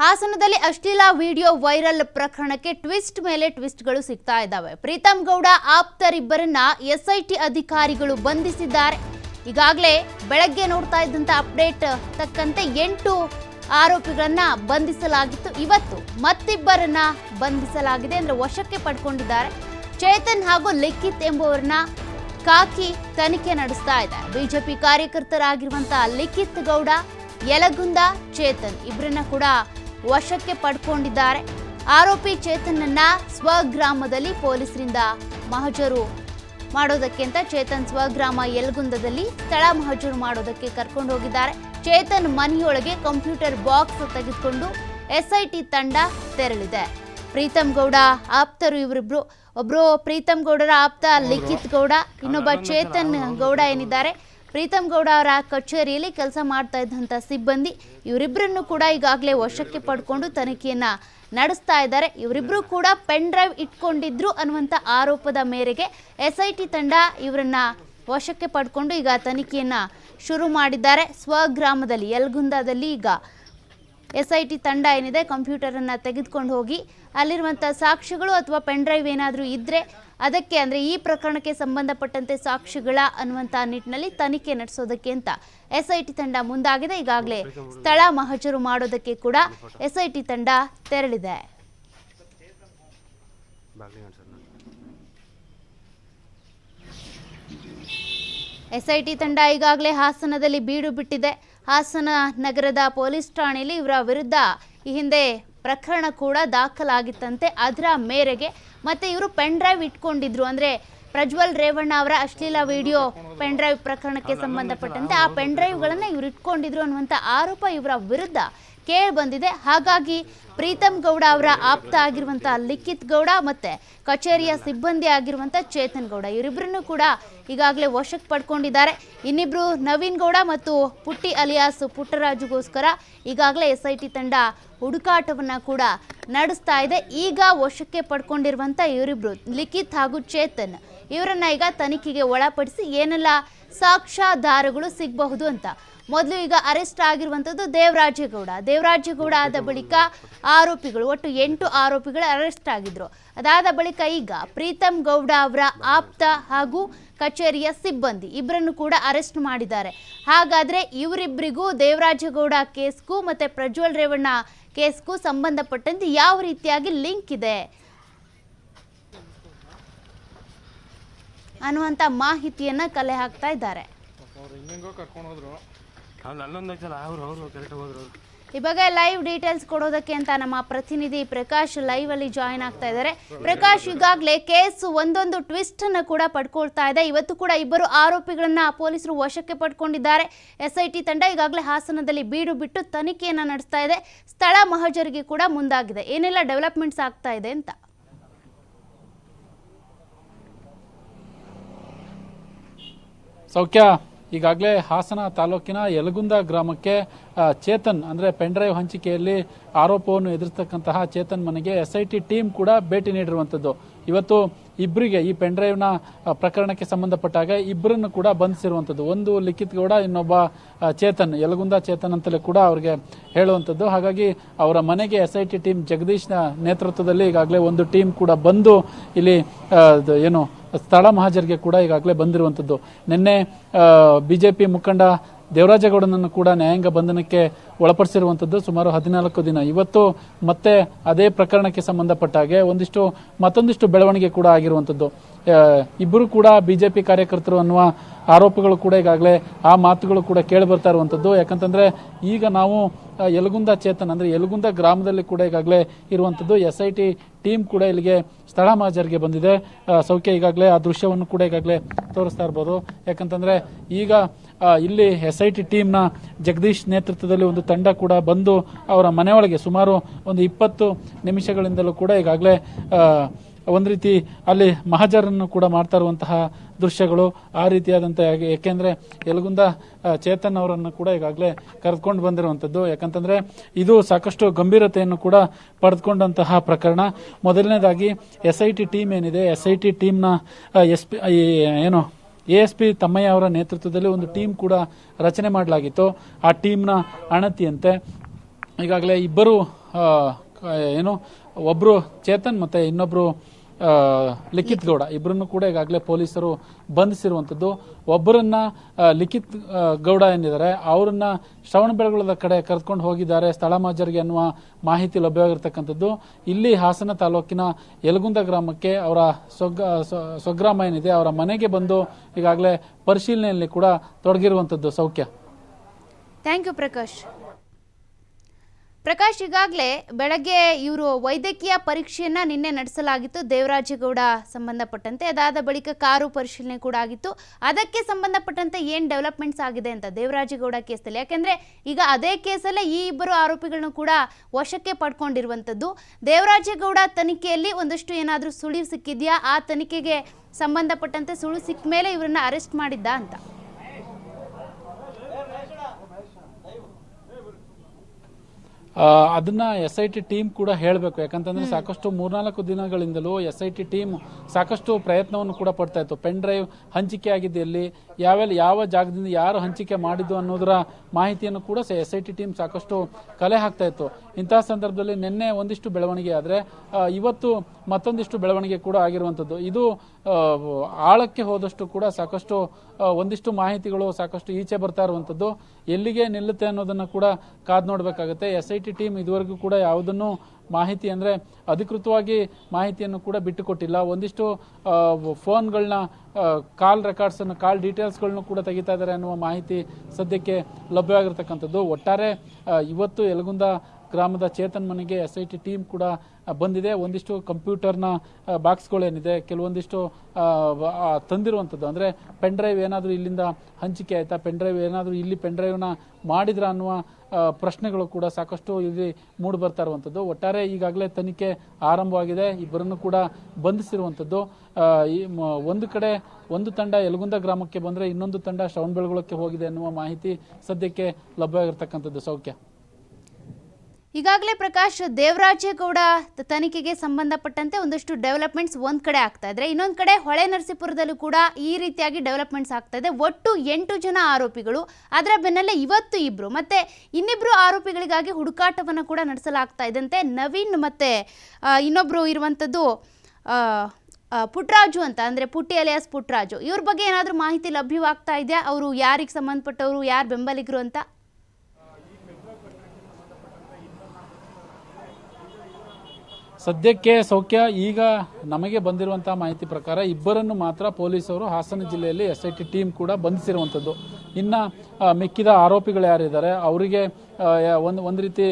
ಹಾಸನದಲ್ಲಿ ಅಶ್ಲೀಲ video viral ಪ್ರಕರಣಕ್ಕೆ ಟ್ವಿಸ್ಟ್ ಮೇಲೆ ಟ್ವಿಸ್ಟ್ಗಳು ಸಿಗ್ತಾ ಇದ್ದಾವೆ. ಪ್ರೀತಮ್ ಗೌಡ ಆಪ್ತರಿಬ್ಬರನ್ನ ಎಸ್ಐಟಿ ಅಧಿಕಾರಿಗಳು ಬಂಧಿಸಿದ್ದಾರೆ. ಈಗಾಗಲೇ ಬೆಳಗ್ಗೆ ನೋಡ್ತಾ ಇದ್ದಂತ ಅಪ್ಡೇಟ್ ತಕ್ಕಂತೆ ಎಂಟು ಆರೋಪಿಗಳನ್ನ ಬಂಧಿಸಲಾಗಿತ್ತು. ಇವತ್ತು ಮತ್ತಿಬ್ಬರನ್ನ ಬಂಧಿಸಲಾಗಿದೆ ಅಂದ್ರೆ ವಶಕ್ಕೆ ಪಡ್ಕೊಂಡಿದ್ದಾರೆ. ಚೇತನ್ ಹಾಗೂ ಲಿಖಿತ್ ಎಂಬುವರನ್ನ ಕಾಕಿ ತನಿಖೆ ನಡೆಸ್ತಾ ಇದ್ದಾರೆ. ಬಿಜೆಪಿ ಕಾರ್ಯಕರ್ತರಾಗಿರುವಂತಹ ಲಿಖಿತ್ ಗೌಡ, ಯಲಗುಂದ, ಚೇತನ್ ಇಬ್ಬರನ್ನ ಕೂಡ ವಶಕ್ಕೆ ಪಡ್ಕೊಂಡಿದ್ದಾರೆ. ಆರೋಪಿ ಚೇತನನ್ನ ಸ್ವಗ್ರಾಮದಲ್ಲಿ ಪೊಲೀಸರಿಂದ ಮಹಜರು ಮಾಡೋದಕ್ಕೆ ಅಂತ ಚೇತನ್ ಸ್ವಗ್ರಾಮ ಯಲಗುಂದದಲ್ಲಿ ಸ್ಥಳ ಮಹಜರು ಮಾಡೋದಕ್ಕೆ ಕರ್ಕೊಂಡು ಹೋಗಿದ್ದಾರೆ. ಚೇತನ್ ಮನೆಯೊಳಗೆ ಕಂಪ್ಯೂಟರ್ ಬಾಕ್ಸ್ ತೆಗೆದುಕೊಂಡು ಎಸ್ಐಟಿ ತಂಡ ತೆರಳಿದೆ. ಪ್ರೀತಮ್ ಗೌಡ ಆಪ್ತರು ಇವರಿಬ್ರು. ಒಬ್ರು ಪ್ರೀತಮ್ ಗೌಡರ ಆಪ್ತ ಲಿಖಿತ್ ಗೌಡ ಇನ್ನೊಬ್ಬ ಚೇತನ್ ಗೌಡ ಏನಿದ್ದಾರೆ. ಪ್ರೀತಮ್ ಗೌಡ ಅವರ ಕಚೇರಿಯಲ್ಲಿ ಕೆಲಸ ಮಾಡ್ತಾ ಇದ್ದಂಥ ಸಿಬ್ಬಂದಿ ಇವರಿಬ್ಬರನ್ನು ಕೂಡ ಈಗಾಗಲೇ ವಶಕ್ಕೆ ಪಡ್ಕೊಂಡು ತನಿಖೆಯನ್ನು ನಡೆಸ್ತಾ ಇದ್ದಾರೆ. ಇವರಿಬ್ಬರು ಕೂಡ ಪೆನ್ ಡ್ರೈವ್ ಇಟ್ಕೊಂಡಿದ್ರು ಅನ್ನುವಂಥ ಆರೋಪದ ಮೇರೆಗೆ ಎಸ್ ಐ ಟಿ ತಂಡ ಇವರನ್ನ ವಶಕ್ಕೆ ಪಡ್ಕೊಂಡು ಈಗ ತನಿಖೆಯನ್ನು ಶುರು ಮಾಡಿದ್ದಾರೆ. ಸ್ವಗ್ರಾಮದಲ್ಲಿ, ಯಲ್ಗುಂದಾದಲ್ಲಿ ಈಗ ಎಸ್ ಐ ಟಿ ತಂಡ ಏನಿದೆ, ಕಂಪ್ಯೂಟರನ್ನು ತೆಗೆದುಕೊಂಡು ಹೋಗಿ ಅಲ್ಲಿರುವಂಥ ಸಾಕ್ಷ್ಯಗಳು ಅಥವಾ ಪೆನ್ ಡ್ರೈವ್ ಏನಾದರೂ ಇದ್ದರೆ ಅದಕ್ಕೆ ಅಂದರೆ ಈ ಪ್ರಕರಣಕ್ಕೆ ಸಂಬಂಧಪಟ್ಟಂತೆ ಸಾಕ್ಷಿಗಳ ಅನ್ನುವಂಥ ನಿಟ್ಟಿನಲ್ಲಿ ತನಿಖೆ ನಡೆಸೋದಕ್ಕೆ ಅಂತ ಎಸ್ ಐ ಟಿ ತಂಡ ಮುಂದಾಗಿದೆ. ಈಗಾಗಲೇ ಸ್ಥಳ ಮಹಜರು ಮಾಡೋದಕ್ಕೆ ಕೂಡ ಎಸ್ ಐ ಟಿ ತಂಡ ತೆರಳಿದೆ ಎಸ್ ಐ ಟಿ ತಂಡ ಈಗಾಗಲೇ ಹಾಸನದಲ್ಲಿ ಬೀಡು ಬಿಟ್ಟಿದೆ. ಹಾಸನ ನಗರದ ಪೊಲೀಸ್ ಠಾಣೆಯಲ್ಲಿ ಇವರ ವಿರುದ್ಧ ಈ ಹಿಂದೆ ಪ್ರಕರಣ ಕೂಡ ದಾಖಲಾಗಿತ್ತಂತೆ. ಅದರ ಮೇರೆಗೆ ಮತ್ತೆ ಇವರು ಪೆನ್ ಡ್ರೈವ್ ಇಟ್ಕೊಂಡಿದ್ರು. ಅಂದ್ರೆ ಪ್ರಜ್ವಲ್ ರೇವಣ್ಣ ಅವರ ಅಶ್ಲೀಲ ವಿಡಿಯೋ ಪೆನ್ ಡ್ರೈವ್ ಪ್ರಕರಣಕ್ಕೆ ಸಂಬಂಧಪಟ್ಟಂತೆ ಆ ಪೆನ್ ಡ್ರೈವ್ಗಳನ್ನು ಇವರು ಇಟ್ಕೊಂಡಿದ್ರು ಅನ್ನುವಂಥ ಆರೋಪ ಇವರ ವಿರುದ್ಧ ಕೇಳಿ ಬಂದಿದೆ ಹಾಗಾಗಿ ಪ್ರೀತಮ್ ಗೌಡ ಅವರ ಆಪ್ತ ಆಗಿರುವಂಥ ಲಿಖಿತ್ ಗೌಡ ಮತ್ತೆ ಕಚೇರಿಯ ಸಿಬ್ಬಂದಿ ಆಗಿರುವಂಥ ಚೇತನ್ ಗೌಡ ಇವರಿಬ್ಬರನ್ನು ಕೂಡ ಈಗಾಗಲೇ ವಶಕ್ಕೆ ಪಡ್ಕೊಂಡಿದ್ದಾರೆ. ಇನ್ನಿಬ್ರು ನವೀನ್ ಗೌಡ ಮತ್ತು ಪುಟ್ಟಿ ಅಲಿಯಾಸ್ ಪುಟ್ಟರಾಜುಗೋಸ್ಕರ ಈಗಾಗಲೇ ಎಸ್ ಐ ಟಿ ತಂಡ ಹುಡುಕಾಟವನ್ನ ಕೂಡ ನಡೆಸ್ತಾ ಇದೆ. ಈಗ ವಶಕ್ಕೆ ಪಡ್ಕೊಂಡಿರುವಂಥ ಇವರಿಬ್ರು ಲಿಖಿತ್ ಹಾಗೂ ಚೇತನ್, ಇವರನ್ನ ಈಗ ತನಿಖೆಗೆ ಒಳಪಡಿಸಿ ಏನೆಲ್ಲ ಸಾಕ್ಷ್ಯಾಧಾರಗಳು ಸಿಗಬಹುದು ಅಂತ ಮೊದಲು ಈಗ ಅರೆಸ್ಟ್ ಆಗಿರುವಂಥದ್ದು ದೇವರಾಜೇಗೌಡ. ದೇವರಾಜೇಗೌಡ ಆದ ಬಳಿಕ ಆರೋಪಿಗಳು, ಒಟ್ಟು ಎಂಟು ಆರೋಪಿಗಳು ಅರೆಸ್ಟ್ ಆಗಿದ್ರು. ಅದಾದ ಬಳಿಕ ಈಗ ಪ್ರೀತಮ್ ಗೌಡ ಅವರ ಆಪ್ತ ಹಾಗೂ ಕಚೇರಿಯ ಸಿಬ್ಬಂದಿ ಇಬ್ಬರನ್ನು ಕೂಡ ಅರೆಸ್ಟ್ ಮಾಡಿದ್ದಾರೆ. ಹಾಗಾದ್ರೆ ಇವರಿಬ್ಬರಿಗೂ ದೇವರಾಜೇಗೌಡ ಕೇಸ್ಗೂ ಮತ್ತೆ ಪ್ರಜ್ವಲ್ ರೇವಣ್ಣ ಕೇಸ್ಗೂ ಸಂಬಂಧಪಟ್ಟಂತೆ ಯಾವ ರೀತಿಯಾಗಿ ಲಿಂಕ್ ಇದೆ? ಅನ್ನುವಂಥ ಮಾಹಿತಿಯನ್ನ ಕಲೆ ಹಾಕ್ತಾ ಇದ್ದಾರೆ. ಅವ್ನು ಐತಲ್ಲ ಅವ್ರು ಅವರು ಹೋದ್ರು. ಅವ್ರು ಈ ಲೈವ್ ಡೀಟೇಲ್ಸ್ ಕೊಡೋದಕ್ಕೆ ಅಂತ ನಮ್ಮ ಪ್ರತಿನಿಧಿ ಪ್ರಕಾಶ್ ಲೈವ್ ಅಲ್ಲಿ ಜಾಯಿನ್ ಆಗ್ತಾ ಇದ್ದಾರೆ. ಪ್ರಕಾಶ್ ಈಗಾಗಲೇ ಕೇಸ್ ಒಂದೊಂದು ಟ್ವಿಸ್ಟ್ ಅನ್ನು ಕೂಡ ಪಡ್ಕೊಳ್ತಾ ಇದೆ. ಇವತ್ತು ಕೂಡ ಇಬ್ಬರು ಆರೋಪಿಗಳನ್ನ ಪೊಲೀಸರು ವಶಕ್ಕೆ ಪಡ್ಕೊಂಡಿದ್ದಾರೆ. ಎಸ್ ಐ ಟಿ ತಂಡ ಈಗಾಗಲೇ ಹಾಸನದಲ್ಲಿ ಬೀಡು ಬಿಟ್ಟು ತನಿಖೆಯನ್ನ ನಡೆಸ್ತಾ ಇದೆ. ಸ್ಥಳ ಮಹಜರಿಗೆ ಕೂಡ ಮುಂದಾಗಿದೆ. ಏನೆಲ್ಲ ಡೆವಲಪ್ಮೆಂಟ್ಸ್ ಆಗ್ತಾ ಇದೆ ಅಂತ? ಸೌಖ್ಯ? ಈಗಾಗಲೇ ಹಾಸನ ತಾಲೂಕಿನ ಯಲಗುಂದ ಗ್ರಾಮಕ್ಕೆ ಚೇತನ್ ಅಂದ್ರೆ ಪೆನ್ಡ್ರೈವ್ ಹಂಚಿಕೆಯಲ್ಲಿ ಆರೋಪವನ್ನು ಎದುರಿಸ್ತಕ್ಕಂತಹ ಚೇತನ್ ಮನೆಗೆ ಎಸ್ ಐ ಟಿ ಟೀಮ್ ಕೂಡ ಭೇಟಿ ನೀಡಿರುವಂಥದ್ದು ಇವತ್ತು ಇಬ್ಬರಿಗೆ ಈ ಪೆನ್ಡ್ರೈವ್ನ ಡ್ರೈವ್ನ ಪ್ರಕರಣಕ್ಕೆ ಸಂಬಂಧಪಟ್ಟಾಗ ಇಬ್ಬರನ್ನು ಕೂಡ ಬಂಧಿಸಿರುವಂಥದ್ದು ಒಂದು ಲಿಖಿತ್ ಗೌಡ, ಇನ್ನೊಬ್ಬ ಚೇತನ್, ಯಲಗುಂದ ಚೇತನ್ ಅಂತಲೇ ಕೂಡ ಅವ್ರಿಗೆ ಹೇಳುವಂಥದ್ದು ಹಾಗಾಗಿ ಅವರ ಮನೆಗೆ ಎಸ್ ಐ ಟಿ ಟೀಮ್ ಜಗದೀಶ್ನ ನೇತೃತ್ವದಲ್ಲಿ ಈಗಾಗಲೇ ಒಂದು ಟೀಮ್ ಕೂಡ ಬಂದು ಇಲ್ಲಿ ಏನು, ಸ್ಥಳ ಮಹಾಜರಿಗೆ ಕೂಡ ಈಗಾಗಲೇ ಬಂದಿರುವಂಥದ್ದು ನಿನ್ನೆ ಬಿಜೆಪಿ ಮುಖಂಡ ದೇವರಾಜೇಗೌಡನನ್ನು ಕೂಡ ನ್ಯಾಯಾಂಗ ಬಂಧನಕ್ಕೆ ಒಳಪಡಿಸಿರುವಂಥದ್ದು ಸುಮಾರು ಹದಿನಾಲ್ಕು ದಿನ. ಇವತ್ತು ಮತ್ತೆ ಅದೇ ಪ್ರಕರಣಕ್ಕೆ ಸಂಬಂಧಪಟ್ಟ ಹಾಗೆ ಒಂದಿಷ್ಟು, ಮತ್ತೊಂದಿಷ್ಟು ಬೆಳವಣಿಗೆ ಕೂಡ ಆಗಿರುವಂಥದ್ದು ಇಬ್ಬರು ಕೂಡ ಬಿಜೆಪಿ ಕಾರ್ಯಕರ್ತರು ಅನ್ನುವ ಆರೋಪಗಳು ಕೂಡ ಈಗಾಗಲೇ ಆ ಮಾತುಗಳು ಕೂಡ ಕೇಳಿ ಬರ್ತಾ ಇರುವಂಥದ್ದು ಯಾಕಂತಂದ್ರೆ ಈಗ ನಾವು ಯಲಗುಂದ ಚೇತನ್ ಅಂದ್ರೆ ಯಲಗುಂದ ಗ್ರಾಮದಲ್ಲಿ ಕೂಡ ಈಗಾಗಲೇ ಇರುವಂಥದ್ದು ಎಸ್ ಐ ಟಿ ಟೀಮ್ ಕೂಡ ಇಲ್ಲಿಗೆ ಸ್ಥಳ ಮಾಜರಿಗೆ ಬಂದಿದೆ. ಸೌಖ್ಯ ಈಗಾಗಲೇ ಆ ದೃಶ್ಯವನ್ನು ಕೂಡ ಈಗಾಗಲೇ ತೋರಿಸ್ತಾ ಇರ್ಬೋದು. ಯಾಕಂತಂದ್ರೆ ಈಗ ಇಲ್ಲಿ ಎಸ್ ಐ ಟಿ ಟೀಮ್ನ ಜಗದೀಶ್ ನೇತೃತ್ವದಲ್ಲಿ ಒಂದು ತಂಡ ಕೂಡ ಬಂದು ಅವರ ಮನೆಯೊಳಗೆ ಸುಮಾರು ಒಂದು ಇಪ್ಪತ್ತು ನಿಮಿಷಗಳಿಂದಲೂ ಕೂಡ ಈಗಾಗಲೇ ಒಂದು ರೀತಿ ಅಲ್ಲಿ ಮಹಾಜರನ್ನು ಕೂಡ ಮಾಡ್ತಾ ಇರುವಂತಹ ದೃಶ್ಯಗಳು ಆ ರೀತಿಯಾದಂಥ ಯಾಕೆಂದ್ರೆ ಯಲಗುಂದ ಚೇತನ್ ಅವರನ್ನು ಕೂಡ ಈಗಾಗಲೇ ಕರೆದುಕೊಂಡು ಬಂದಿರುವಂಥದ್ದು. ಯಾಕಂತಂದ್ರೆ ಇದು ಸಾಕಷ್ಟು ಗಂಭೀರತೆಯನ್ನು ಕೂಡ ಪಡೆದುಕೊಂಡಂತಹ ಪ್ರಕರಣ. ಮೊದಲನೇದಾಗಿ ಎಸ್ ಐ ಟಿ ಟೀಮ್ ಏನಿದೆ? ಎಸ್ ಐ ಟಿ ಟೀಮ್ನ ಎಸ್ ಪಿ ಏನು ಎ ಎಸ್ ಪಿ ತಮ್ಮಯ್ಯ ಅವರ ನೇತೃತ್ವದಲ್ಲಿ ಒಂದು ಟೀಮ್ ಕೂಡ ರಚನೆ ಮಾಡಲಾಗಿತ್ತು. ಆ ಟೀಮ್ನ ಅಣತಿಯಂತೆ ಈಗಾಗಲೇ ಇಬ್ಬರು ಏನು ಒಬ್ಬರು ಚೇತನ್ ಮತ್ತೆ ಇನ್ನೊಬ್ರು ಆ, ಲಿಖಿತ್ ಗೌಡ. ಇಬ್ಬರನ್ನು ಕೂಡ ಈಗಾಗಲೇ ಪೊಲೀಸರು ಬಂಧಿಸಿರುವಂತದ್ದು ಒಬ್ಬರನ್ನ ಲಿಖಿತ್ ಗೌಡ ಏನಿದ್ದಾರೆ ಅವರನ್ನ ಶ್ರವಣಬೆಳಗೊಳದ ಕಡೆ ಕರೆದುಕೊಂಡು ಹೋಗಿದ್ದಾರೆ. ಸ್ಥಳ ಮಾಜರಿಗೆ ಅನ್ನುವ ಮಾಹಿತಿ ಲಭ್ಯವಾಗಿರ್ತಕ್ಕಂಥದ್ದು. ಇಲ್ಲಿ ಹಾಸನ ತಾಲೂಕಿನ ಯಲಗುಂದ ಗ್ರಾಮಕ್ಕೆ ಅವರ ಸ್ವಗ್ ಸ್ವ- ಸ್ವಗ್ರಾಮ ಏನಿದೆ, ಅವರ ಮನೆಗೆ ಬಂದು ಈಗಾಗಲೇ ಪರಿಶೀಲನೆಯಲ್ಲಿ ಕೂಡ ತೊಡಗಿರುವಂಥದ್ದು ಸೌಖ್ಯ. ಥ್ಯಾಂಕ್ ಯು ಪ್ರಕಾಶ್ ಪ್ರಕಾಶ್ ಈಗಾಗಲೇ ಬೆಳಗ್ಗೆ ಇವರು ವೈದ್ಯಕೀಯ ಪರೀಕ್ಷೆಯನ್ನ ನಿನ್ನೆ ನಡೆಸಲಾಗಿತ್ತು, ದೇವರಾಜೇಗೌಡ ಸಂಬಂಧಪಟ್ಟಂತೆ. ಅದಾದ ಬಳಿಕ ಕಾರು ಪರಿಶೀಲನೆ ಕೂಡ ಆಗಿತ್ತು. ಅದಕ್ಕೆ ಸಂಬಂಧಪಟ್ಟಂತೆ ಏನು ಡೆವಲಪ್ಮೆಂಟ್ಸ್ ಆಗಿದೆ ಅಂತ ದೇವರಾಜೇಗೌಡ ಕೇಸಲ್ಲಿ ಯಾಕೆಂದ್ರೆ ಈಗ ಅದೇ ಕೇಸಲ್ಲೇ ಈ ಇಬ್ಬರು ಆರೋಪಿಗಳನ್ನು ಕೂಡ ವಶಕ್ಕೆ ಪಡ್ಕೊಂಡಿರುವಂಥದ್ದು. ದೇವರಾಜೇಗೌಡ ತನಿಖೆಯಲ್ಲಿ ಒಂದಷ್ಟು ಏನಾದರೂ ಸುಳಿವು ಸಿಕ್ಕಿದೆಯಾ? ಆ ತನಿಖೆಗೆ ಸಂಬಂಧಪಟ್ಟಂತೆ ಸುಳಿವು ಸಿಕ್ಕ ಮೇಲೆ ಇವರನ್ನ ಅರೆಸ್ಟ್ ಮಾಡಿದ್ದ ಅಂತ ಆ, ಅದನ್ನ ಎಸ್ ಐ ಟಿ ಟೀಮ್ ಕೂಡ ಹೇಳಬೇಕು. ಯಾಕಂತಂದ್ರೆ ಸಾಕಷ್ಟು ಮೂರ್ನಾಲ್ಕು ದಿನಗಳಿಂದಲೂ ಎಸ್ ಐ ಟಿ ಟೀಮ್ ಸಾಕಷ್ಟು ಪ್ರಯತ್ನವನ್ನು ಕೂಡ ಪಡ್ತಾ ಇತ್ತು. ಪೆನ್ ಡ್ರೈವ್ ಹಂಚಿಕೆ ಆಗಿದೆ ಇಲ್ಲಿ ಯಾವೆಲ್ಲ ಯಾವ ಜಾಗದಿಂದ ಯಾರು ಹಂಚಿಕೆ ಮಾಡಿದ್ದು ಅನ್ನೋದರ ಮಾಹಿತಿಯನ್ನು ಕೂಡ ಎಸ್ ಐ ಟಿ ಟೀಮ್ ಸಾಕಷ್ಟು ಕಲೆ ಹಾಕ್ತಾ ಇತ್ತು. ಇಂತಹ ಸಂದರ್ಭದಲ್ಲಿ ನಿನ್ನೆ ಒಂದಿಷ್ಟು ಬೆಳವಣಿಗೆ ಆದರೆ ಇವತ್ತು ಮತ್ತೊಂದಿಷ್ಟು ಬೆಳವಣಿಗೆ ಕೂಡ ಆಗಿರುವಂಥದ್ದು ಇದು ಆಳಕ್ಕೆ ಹೋದಷ್ಟು ಕೂಡ ಸಾಕಷ್ಟು ಒಂದಿಷ್ಟು ಮಾಹಿತಿಗಳು ಸಾಕಷ್ಟು ಈಚೆ ಬರ್ತಾ ಇರುವಂಥದ್ದು ಎಲ್ಲಿಗೆ ನಿಲ್ಲುತ್ತೆ ಅನ್ನೋದನ್ನು ಕೂಡ ಕಾದ್ ನೋಡಬೇಕಾಗುತ್ತೆ. ಎಸ್ ಐ ಟಿ ಟೀಮ್ ಇದುವರೆಗೂ ಕೂಡ ಯಾವುದನ್ನು ಮಾಹಿತಿ ಅಂದರೆ ಅಧಿಕೃತವಾಗಿ ಮಾಹಿತಿಯನ್ನು ಕೂಡ ಬಿಟ್ಟುಕೊಟ್ಟಿಲ್ಲ. ಒಂದಿಷ್ಟು ಫೋನ್ಗಳನ್ನ ಕಾಲ್ ರೆಕಾರ್ಡ್ಸನ್ನು ಕಾಲ್ ಡೀಟೇಲ್ಸ್ಗಳನ್ನು ಕೂಡ ತೆಗಿತಾ ಇದ್ದಾರೆ ಅನ್ನುವ ಮಾಹಿತಿ ಸದ್ಯಕ್ಕೆ ಲಭ್ಯವಾಗಿರ್ತಕ್ಕಂಥದ್ದು. ಒಟ್ಟಾರೆ ಇವತ್ತು ಯಲಗುಂದ ಗ್ರಾಮದ ಚೇತನ್ ಮನೆಗೆ ಎಸ್ ಐ ಟಿ ಟೀಮ್ ಕೂಡ ಬಂದಿದೆ. ಒಂದಿಷ್ಟು ಕಂಪ್ಯೂಟರ್ನ ಬಾಕ್ಸ್ಗಳೇನಿದೆ, ಕೆಲವೊಂದಿಷ್ಟು ತಂದಿರುವಂಥದ್ದು. ಅಂದರೆ ಪೆನ್ ಡ್ರೈವ್ ಏನಾದರೂ ಇಲ್ಲಿಂದ ಹಂಚಿಕೆ ಆಯಿತಾ? ಪೆನ್ ಡ್ರೈವ್ ಏನಾದರೂ ಇಲ್ಲಿ ಪೆನ್ ಡ್ರೈವ್ನ ಮಾಡಿದ್ರ ಅನ್ನುವ ಪ್ರಶ್ನೆಗಳು ಕೂಡ ಸಾಕಷ್ಟು ಇಲ್ಲಿ ಮೂಡಿ ಬರ್ತಾ ಇರುವಂಥದ್ದು. ಒಟ್ಟಾರೆ ಈಗಾಗಲೇ ತನಿಖೆ ಆರಂಭವಾಗಿದೆ. ಇಬ್ಬರನ್ನು ಕೂಡ ಬಂಧಿಸಿರುವಂಥದ್ದು. ಒಂದು ಕಡೆ ಒಂದು ತಂಡ ಯಲಗುಂದ ಗ್ರಾಮಕ್ಕೆ ಬಂದರೆ ಇನ್ನೊಂದು ತಂಡ ಶ್ರವಣಬೆಳಗೊಳಕ್ಕೆ ಹೋಗಿದೆ ಅನ್ನುವ ಮಾಹಿತಿ ಸದ್ಯಕ್ಕೆ ಲಭ್ಯವಾಗಿರ್ತಕ್ಕಂಥದ್ದು. ಸೌಖ್ಯ. ಈಗಾಗಲೇ ಪ್ರಕಾಶ್ ದೇವರಾಜೇಗೌಡ ತನಿಖೆಗೆ ಸಂಬಂಧಪಟ್ಟಂತೆ ಒಂದಷ್ಟು ಡೆವಲಪ್ಮೆಂಟ್ಸ್ ಒಂದು ಕಡೆ ಆಗ್ತಾ ಇದ್ರೆ, ಇನ್ನೊಂದು ಕಡೆ ಹೊಳೆ ನರಸೀಪುರದಲ್ಲೂ ಕೂಡ ಈ ರೀತಿಯಾಗಿ ಡೆವಲಪ್ಮೆಂಟ್ಸ್ ಆಗ್ತಾ ಇದೆ. ಒಟ್ಟು ಎಂಟು ಜನ ಆರೋಪಿಗಳು, ಅದರ ಬೆನ್ನಲ್ಲೇ ಇವತ್ತು ಇಬ್ರು, ಮತ್ತೆ ಇನ್ನಿಬ್ರು ಆರೋಪಿಗಳಿಗಾಗಿ ಹುಡುಕಾಟವನ್ನು ಕೂಡ ನಡೆಸಲಾಗ್ತಾ ಇದಂತೆ ನವೀನ್ ಮತ್ತೆ ಇನ್ನೊಬ್ಬರು ಇರುವಂಥದ್ದು ಪುಟ್ರಾಜು ಅಂತ, ಅಂದರೆ ಪುಟ್ಟಿ ಅಲಿಯಾಸ್ ಪುಟ್ರಾಜು. ಇವ್ರ ಬಗ್ಗೆ ಏನಾದರೂ ಮಾಹಿತಿ ಲಭ್ಯವಾಗ್ತಾ ಇದೆಯಾ? ಅವರು ಯಾರಿಗೆ ಸಂಬಂಧಪಟ್ಟವರು, ಯಾರು ಬೆಂಬಲಿಗರು ಅಂತ? ಸದ್ಯಕ್ಕೆ ಸೌಖ್ಯ ಈಗ ನಮಗೆ ಬಂದಿರುವಂತಹ ಮಾಹಿತಿ ಪ್ರಕಾರ ಇಬ್ಬರನ್ನು ಮಾತ್ರ ಪೊಲೀಸರು ಹಾಸನ ಜಿಲ್ಲೆಯಲ್ಲಿ ಎಸ್ ಐ ಟಿ ಟೀಮ್ ಕೂಡ ಬಂಧಿಸಿರುವಂಥದ್ದು ಇನ್ನ ಮಿಕ್ಕಿದ ಆರೋಪಿಗಳು ಯಾರಿದ್ದಾರೆ, ಅವರಿಗೆ ಒಂದು ಒಂದು ರೀತಿ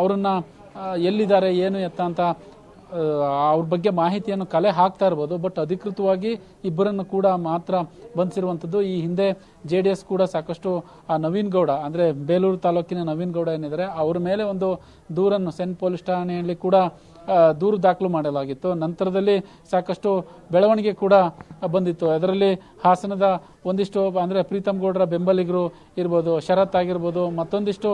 ಅವರನ್ನು ಎಲ್ಲಿದ್ದಾರೆ, ಏನು ಎತ್ತ ಅಂತ ಅವ್ರ ಬಗ್ಗೆ ಮಾಹಿತಿಯನ್ನು ಕಲೆ ಹಾಕ್ತಾ ಇರ್ಬೋದು ಬಟ್ ಅಧಿಕೃತವಾಗಿ ಇಬ್ಬರನ್ನು ಕೂಡ ಮಾತ್ರ ಬಂಧಿಸಿರುವಂಥದ್ದು. ಈ ಹಿಂದೆ ಜೆ ಡಿ ಎಸ್ ಕೂಡ ಸಾಕಷ್ಟು, ಆ, ನವೀನ್ ಗೌಡ, ಅಂದ್ರೆ ಬೇಲೂರು ತಾಲೂಕಿನ ನವೀನ್ ಗೌಡ ಏನಿದ್ದಾರೆ, ಅವ್ರ ಮೇಲೆ ಒಂದು ದೂರನ್ನು ಸೆನ್ ಪೊಲೀಸ್ ಠಾಣೆಯಲ್ಲಿ ಕೂಡ ದೂರು ದಾಖಲು ಮಾಡಲಾಗಿತ್ತು. ನಂತರದಲ್ಲಿ ಸಾಕಷ್ಟು ಬೆಳವಣಿಗೆ ಕೂಡ ಬಂದಿತ್ತು. ಅದರಲ್ಲಿ ಹಾಸನದ ಒಂದಿಷ್ಟು ಅಂದರೆ ಪ್ರೀತಮ್ ಗೌಡರ ಬೆಂಬಲಿಗರು ಇರ್ಬೋದು ಶರತ್ ಆಗಿರ್ಬೋದು ಮತ್ತೊಂದಿಷ್ಟು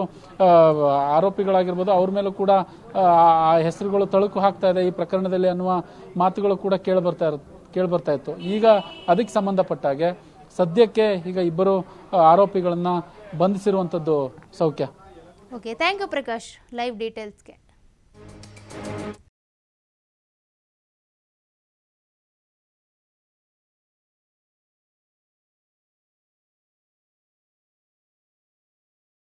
ಆರೋಪಿಗಳಾಗಿರ್ಬೋದು ಅವ್ರ ಮೇಲೂ ಕೂಡ ಆ, ಹೆಸರುಗಳು ತಳುಕು ಹಾಕ್ತಾ ಇದೆ ಈ ಪ್ರಕರಣದಲ್ಲಿ ಅನ್ನುವ ಮಾತುಗಳು ಕೂಡ ಇರು ಕೇಳ್ಬರ್ತಾ ಇತ್ತು. ಈಗ ಅದಕ್ಕೆ ಸಂಬಂಧಪಟ್ಟ ಹಾಗೆ ಸದ್ಯಕ್ಕೆ ಈಗ ಇಬ್ಬರು ಆರೋಪಿಗಳನ್ನು ಆರೋಪಿಗಳನ್ನ ಬಂಧಿಸಿರುವಂಥದ್ದು ಸೌಖ್ಯ. Okay thank you Prakash live ಡೀಟೇಲ್ಸ್ಗೆ